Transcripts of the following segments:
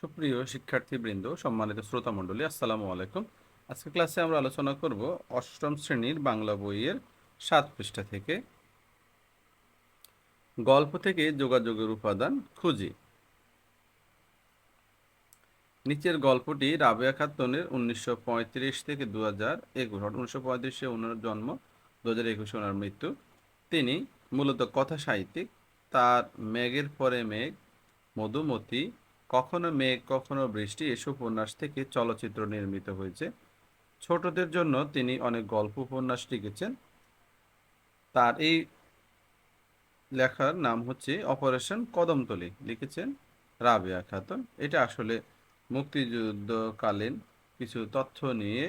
সুপ্রিয় শিক্ষার্থীবৃন্দ, সম্মানিত শ্রোতা মণ্ডলী আসসালামু আলাইকুম। আজকে ক্লাসে আমরা আলোচনা করব অষ্টম শ্রেণির বাংলা বইয়ের সাত পৃষ্ঠা থেকে। গল্প থেকে যোগাযোগের উপাদান খুঁজি। নিচের গল্পটি রাবেয়া খাতুনের উনিশশো থেকে দু হাজার একুশ উনিশশো পঁয়ত্রিশে জন্ম দু হাজার একুশে ওনার মৃত্যু। তিনি মূলত কথা সাহিত্যিক তার মেঘের পরে মেঘ, মধুমতি কখনো মেঘ, কখনো বৃষ্টি এসব উপন্যাস থেকে চলচ্চিত্র নির্মিত হয়েছে। ছোটদের জন্য তিনি অনেক গল্প উপন্যাস লিখেছেন। তার এই লেখার নাম হচ্ছে অপারেশন কদমতলি, লিখেছেন রাবেয়া খাতুন। এটা আসলে মুক্তিযুদ্ধকালীন কিছু তথ্য নিয়ে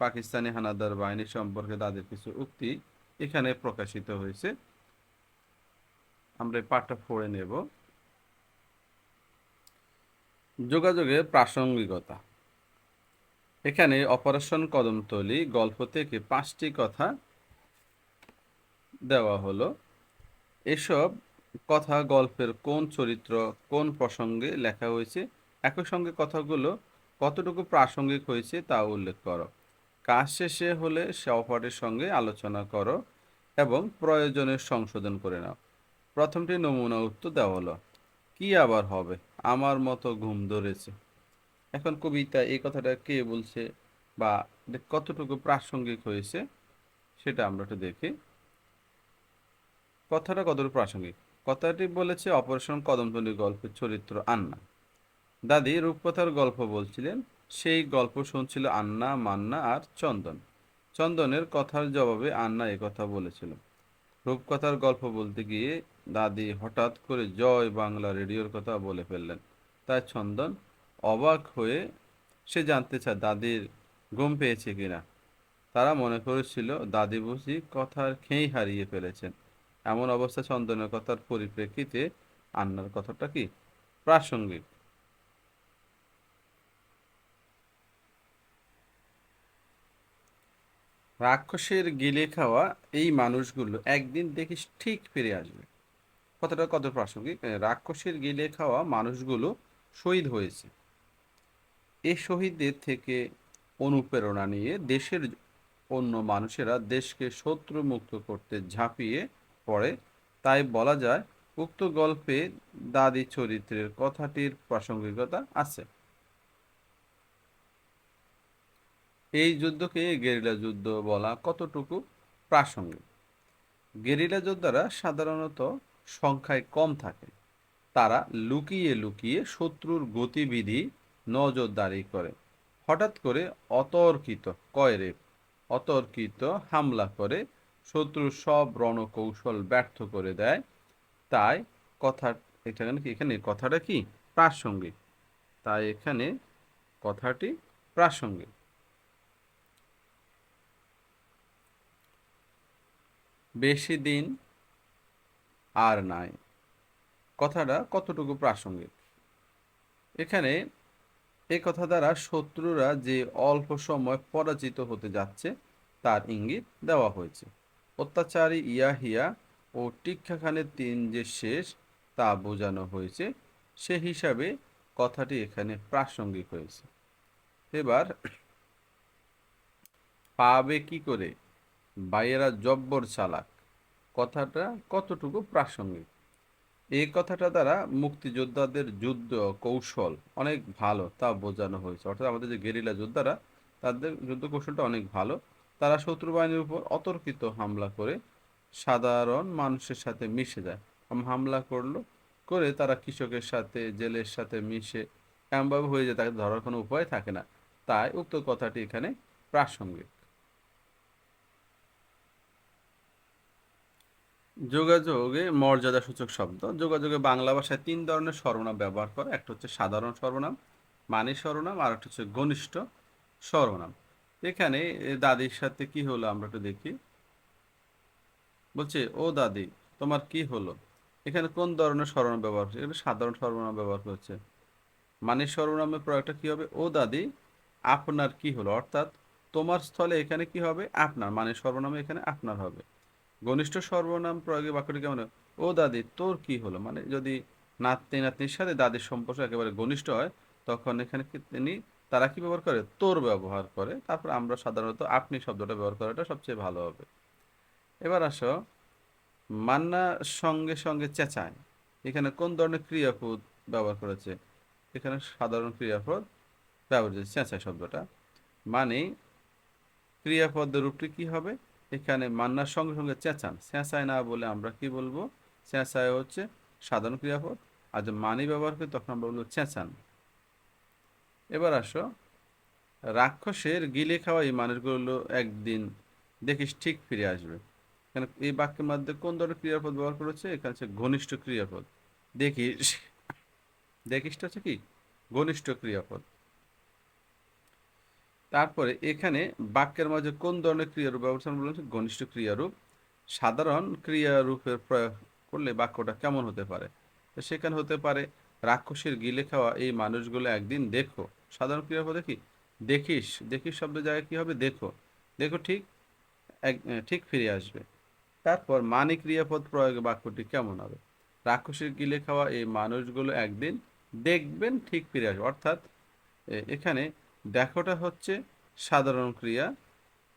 পাকিস্তানি হানাদার বাহিনী সম্পর্কে তাদের কিছু উক্তি এখানে প্রকাশিত হয়েছে। আমরা পাঠটা পড়ে নেব। যোগাযোগের প্রাসঙ্গিকতা। এখানে অপারেশন কদমতলি গল্প থেকে পাঁচটি কথা দেওয়া হলো। এসব কথা গল্পের কোন চরিত্র, কোন প্রসঙ্গে লেখা হয়েছে, একই সঙ্গে কথাগুলো কতটুকু প্রাসঙ্গিক হয়েছে তা উল্লেখ করো। কাজ শেষে হলে সহপাঠের সঙ্গে আলোচনা করো এবং প্রয়োজনের সংশোধন করে নাও। প্রথমটি নমুনা উত্তর দেওয়া হলো। কি আবার হবে? আমার মতো ঘুম ধরেছে। এখন কবিতা এই কথাটা কে বলছে বা কতটুকু প্রাসঙ্গিক হয়েছে সেটা আমরা একটু দেখি। কথাটা কতটুকু প্রাসঙ্গিক? কথাটি বলেছে অপারেশন কদমতলি গল্পের চরিত্র আন্না। দাদি রূপকথার গল্প বলছিলেন, সেই গল্প শুনছিল আন্না, মান্না আর চন্দন। চন্দনের কথার জবাবে আন্না এ কথা বলেছিল। রূপকথার গল্প বলতে গিয়ে দাদি হঠাৎ করে জয় বাংলা রেডিওর কথা বলে ফেললেন। তাই চন্দন অবাক হয়ে সে জানতে চায়, দাদির ঘুম পেয়েছে কিনা তারা মনে করেছিল, দাদি বুঝি কথার খেই হারিয়ে ফেলেছেন। এমন অবস্থা চন্দনের কথার পরিপ্রেক্ষিতে আন্নার কথাটা কি? প্রাসঙ্গিক। রাক্ষসের গিলে খাওয়া এই মানুষগুলো একদিন দেখিস ঠিক ফিরে আসবে। কথাটা কত প্রাসঙ্গিক? রাক্ষসের গিলে খাওয়া মানুষগুলো শহীদ হয়েছে। এ শহীদদের থেকে অনুপ্রেরণা নিয়ে দেশের অন্য মানুষেরা দেশকে শত্রু মুক্ত করতে ঝাঁপিয়ে পড়ে। তাই বলা যায়, উক্ত গল্পে দাদি চরিত্রের কথাটির প্রাসঙ্গিকতা আছে। এই যুদ্ধকে গেরিলা যুদ্ধ বলা কতটুকু প্রাসঙ্গিক? গেরিলা যোদ্ধারা সাধারণত সংখ্যায় কম থাকে। তারা লুকিয়ে লুকিয়ে শত্রুর গতিবিধি নজরদারি করে। হঠাৎ করে অতর্কিত কয়রে, অতর্কিত হামলা করে শত্রুর সব রণকৌশল ব্যর্থ করে দেয়। তাই কথা, এখানে এখানে কথাটা কি? প্রাসঙ্গিক। তাই এখানে কথাটি প্রাসঙ্গিক। বেশি দিন আর নাই। কথাটা কতটুকু প্রাসঙ্গিক? এখানে এ কথা দ্বারা শত্রুরা যে অল্প সময় পরাজিত হতে যাচ্ছে, তার ইঙ্গিত দেওয়া হয়েছে। অত্যাচারী ইয়াহিয়া ও টিক্ষা খানের দিন যে শেষ, তা বোঝানো হয়েছে। সে হিসাবে কথাটি এখানে প্রাসঙ্গিক হয়েছে। এবার পাবে কি করে? বাইয়েরা জব্বর চালাক। কথাটা কতটুকু প্রাসঙ্গিক? এই কথাটা দ্বারা মুক্তিযোদ্ধাদের যুদ্ধ, কৌশল অনেক ভালো তা বোঝানো হয়েছে। অর্থাৎ আমাদের যে গেরিলা যোদ্ধারা, তাদের যুদ্ধ কৌশলটা অনেক ভালো। তারা শত্রু বাহিনীর উপর অতর্কিত হামলা করে সাধারণ মানুষের সাথে মিশে যায়। হামলা করল, করে তারা কৃষকের সাথে, জেলের সাথে মিশে এমনভাবে হয়ে যায়, তাকে ধরার কোনো উপায় থাকে না। তাই উক্ত কথাটি এখানে প্রাসঙ্গিক। যোগাযোগে মর্যাদা সূচক শব্দ। যোগাযোগে বাংলা ভাষায় তিন ধরনের সর্বনাম ব্যবহার করে। একটা হচ্ছে সাধারণ সর্বনাম মানে সর্বনাম, আর একটা হচ্ছে ঘনিষ্ঠ সর্বনাম। এখানে দাদির সাথে কি হলো আমরা একটু দেখি। বলছে, ও দাদি, তোমার কি হলো? এখানে কোন ধরনের সর্বনাম ব্যবহার হচ্ছে? এখানে সাধারণ সর্বনাম ব্যবহার করছে মানে সর্বনামের প্রয়োগটা কি হবে? ও দাদি, আপনার কি হলো? অর্থাৎ তোমার স্থলে এখানে কি হবে? আপনার। মানে সর্বনামে এখানে আপনার হবে। ঘনিষ্ঠ সর্বনাম প্রয়োগে বাক্যটি কেমন? ও দাদি, তোর কি হলো? মানে যদি নাতনি নাতনির সাথে দাদির সম্পর্ক একেবারে ঘনিষ্ঠ হয়, তখন এখানে তিনি, তারা কি ব্যবহার করে? তোর ব্যবহার করে। তারপর আমরা সাধারণত আপনি শব্দটা ব্যবহার করাটা সবচেয়ে ভালো হবে। এবার আসো। মান্নার সঙ্গে সঙ্গে চেঁচায়। এখানে কোন ধরনের ক্রিয়াপদ ব্যবহার করেছে? এখানে সাধারণ ক্রিয়াপদ ব্যবহার চেঁচায় শব্দটা। মানে ক্রিয়াপদের রূপটি কি হবে? এখানে মান্নার সঙ্গে সঙ্গে চেঁচান। চেঁচায় না বলে আমরা কি বলব? চেঁচায় হচ্ছে সাধারণ ক্রিয়াপদ। আর যে মানি ব্যবহার করি তখন আমরা বলব চেঁচান। এবার আসো। রাক্ষসের গিলে খাওয়া এই মানুষগুলো একদিন। দেখিস ঠিক ফিরে আসবে। এখানে এই বাক্যের মধ্যে কোন ধরনের ক্রিয়াপদ ব্যবহার করেছে? এখানে হচ্ছে ঘনিষ্ঠ ক্রিয়াপদ। দেখিস। দেখিসটা হচ্ছে কি? ঘনিষ্ঠ ক্রিয়াপদ। তারপরে এখানে বাক্যের মাঝে কোন ধরনের ক্রিয়ারূপ ব্যবহার বলেছে ঘনিষ্ঠ ক্রিয়ারূপ, সাধারণ ক্রিয়ারূপের প্রয়োগ করলে বাক্যটা কেমন হতে পারে? তো সেখানে হতে পারে, রাক্ষসের গিলে খাওয়া এই মানুষগুলো একদিন দেখো। সাধারণ ক্রিয়াপদে কি? দেখিস। দেখিস শব্দের জায়গায় কী হবে? দেখো। দেখো ঠিক, এক ঠিক ফিরে আসবে। তারপর মানি ক্রিয়াপদ প্রয়োগে বাক্যটি কেমন হবে? রাক্ষসের গিলে খাওয়া এই মানুষগুলো একদিন দেখবেন ঠিক ফিরে আসবে। অর্থাৎ এখানে দেখোটা হচ্ছে সাধারণ ক্রিয়া,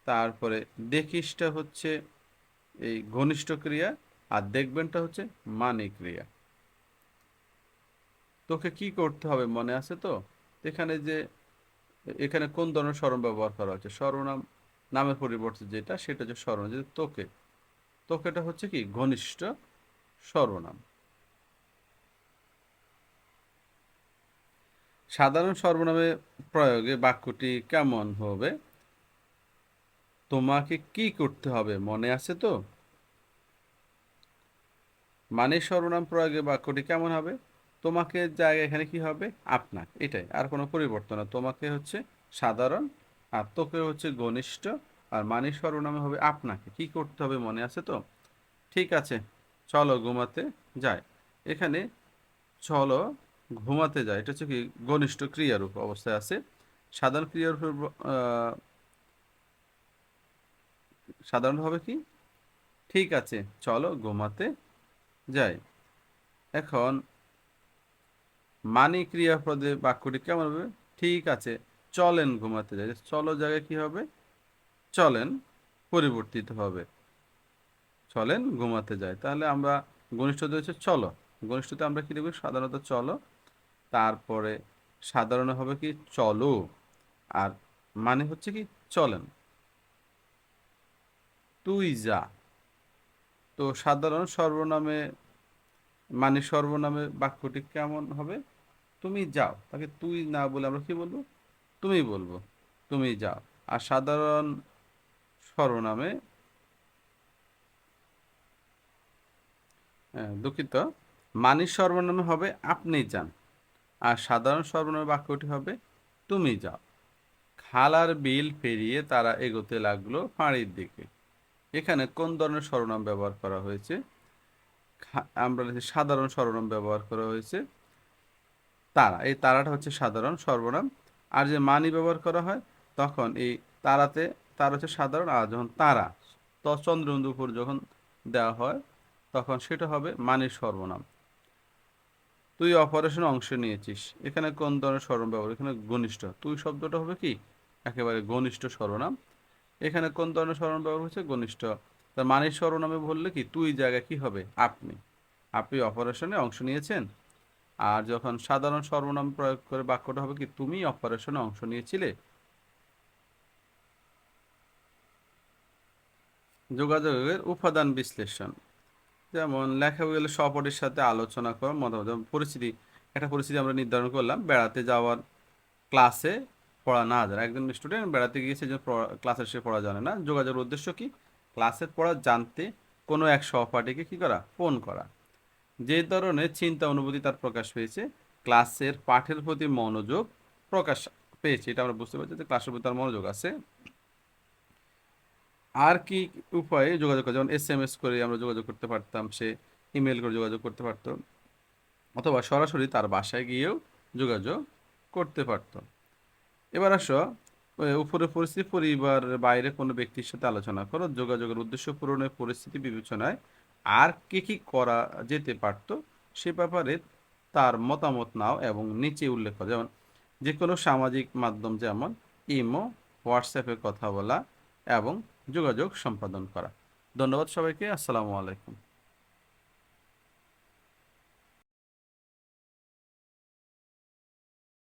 তারপরে দেখিসটা হচ্ছে এই ঘনিষ্ঠ ক্রিয়া, আর দেখবেনটা হচ্ছে মানে ক্রিয়া। তোকে কি করতে হবে মনে আছে তো? এখানে যে, এখানে কোন ধরনের স্মরণ ব্যবহার করা হচ্ছে? সর্বনাম নামের পরিবর্তে যেটা, সেটা হচ্ছে সর্বনাম যে তোকে। তোকেটা হচ্ছে কি? ঘনিষ্ঠ সর্বনাম সাধারণ সর্বনামে প্রয়োগে বাক্যটি কেমন হবে? তোমাকে কি করতে হবে? মনে আছে তো? মানে সর্বনাম প্রয়োগে বাক্যটি কেমন হবে? তোমাকে জায়গা এখানে কি হবে? আপনাকে। এটাই। আর কোনো পরিবর্তন না। তোমাকে হচ্ছে সাধারণ, আর তোকে হচ্ছে ঘনিষ্ঠ, আর মানে সর্বনামে হবে আপনাকে। কি করতে হবে? মনে আছে তো? ঠিক আছে। চলো ঘুমাতে যায় এখানে চলো ঘুমাতে যায়। এটা হচ্ছে কি ঘনিষ্ঠ ক্রিয়ারূপ অবস্থায় আছে। সাধারণ ক্রিয়ারূপের আহ, সাধারণ হবে কি? ঠিক আছে চলো ঘুমাতে যাই। এখন মানি ক্রিয়াপদে বাক্যটি কেমন হবে? ঠিক আছে চলেন ঘুমাতে যাই। চলো জায়গায় কি হবে? চলেন পরিবর্তিত হবে। চলেন ঘুমাতে যায় তাহলে আমরা ঘনিষ্ঠতে হচ্ছে চলো। ঘনিষ্ঠতে আমরা কি দেখব? সাধারণত চলো। তারপরে সাধারণ হবে কি চলো আর মানে হচ্ছে কি চলেন। তুই যা। তো সাধারণ সর্বনামে মানে সর্বনামে বাক্যটি কেমন হবে? তুমি যাও। তাকে তুই না বলে আমরা কি বলব? তুমি বলব তুমি যাও। আর সাধারণ সর্বনামে হ্যাঁ, দুঃখিত। মানি সর্বনামে হবে আপনি যান। আর সাধারণ সর্বনামে বাক্যটি হবে, তুমি যাও। খালার বিল পেরিয়ে তারা এগোতে লাগল ফাঁড়ির দিকে। এখানে কোন ধরনের সর্বনাম ব্যবহার করা হয়েছে? আমরা সাধারণ সর্বনাম ব্যবহার করা হয়েছে, তারা এই তারাটা হচ্ছে সাধারণ সর্বনাম আর যে মানি ব্যবহার করা হয়, তখন এই তারাতে তার হচ্ছে সাধারণ। আর যখন তারা তো চন্দ্রবিন্দুর উপর যখন দেওয়া হয়, তখন সেটা হবে মানির সর্বনাম তুই অপারেশনে অংশ নিয়েছিস। এখানে কোন ধরনের সর্বনাম ব্যবহার? এখানে ঘনিষ্ঠ। তুই শব্দটা হবে কি? একেবারে ঘনিষ্ঠ সর্বনাম এখানে কোন ধরনের সর্বনাম ব্যবহার হচ্ছে ঘনিষ্ঠ। তার মানির সর্বনামে বললে কি? তুই জায়গায় কি হবে? আপনি। আপনি অপারেশনে অংশ নিয়েছেন। আর যখন সাধারণ সর্বনাম প্রয়োগ করে বাক্যটা হবে কি? তুমি অপারেশনে অংশ নিয়েছিলে। যোগাযোগের উপাদান বিশ্লেষণ। যেমন লেখা গেলে সহপাঠীর সাথে আলোচনা করা মতামত পরিস্থিতি, একটা পরিস্থিতি আমরা নির্ধারণ করলাম, বেড়াতে যাওয়ার ক্লাসে পড়া না জানা। একজন স্টুডেন্ট বেড়াতে গিয়েছে, যে পড়া- ক্লাসে সে পড়া জানে না। যোগাযোগের উদ্দেশ্য কি? ক্লাসের পড়া জানতে কোনো এক সহপাঠীকে কি করা? ফোন করা। যে ধরনের চিন্তা অনুভূতি তার প্রকাশ পেয়েছে ক্লাসের পাঠের প্রতি মনোযোগ প্রকাশ পেয়েছে। এটা আমরা বুঝতে পারছি যে ক্লাসের প্রতি তার মনোযোগ আছে। আর কি উপায়ে যোগাযোগ করা, যেমন এস এম এস করে আমরা যোগাযোগ করতে পারতাম, সে ইমেল করে যোগাযোগ করতে পারতো, অথবা সরাসরি তার বাসায় গিয়েও যোগাযোগ করতে পারতো। এবার আসো উপরে পরিস্থিতি পরিবারের বাইরে কোনো ব্যক্তির সাথে আলোচনা করো, যোগাযোগের উদ্দেশ্য পূরণের পরিস্থিতি বিবেচনায় আর কি কি করা যেতে পারতো সে ব্যাপারে তার মতামত নাও এবং নিচে উল্লেখ করো, যেমন যে কোনো সামাজিক মাধ্যম যেমন ইমো, হোয়াটসঅ্যাপে কথা বলা এবং যোগাযোগ সম্পাদন করা। ধন্যবাদ সবাইকে আসসালামু আলাইকুম।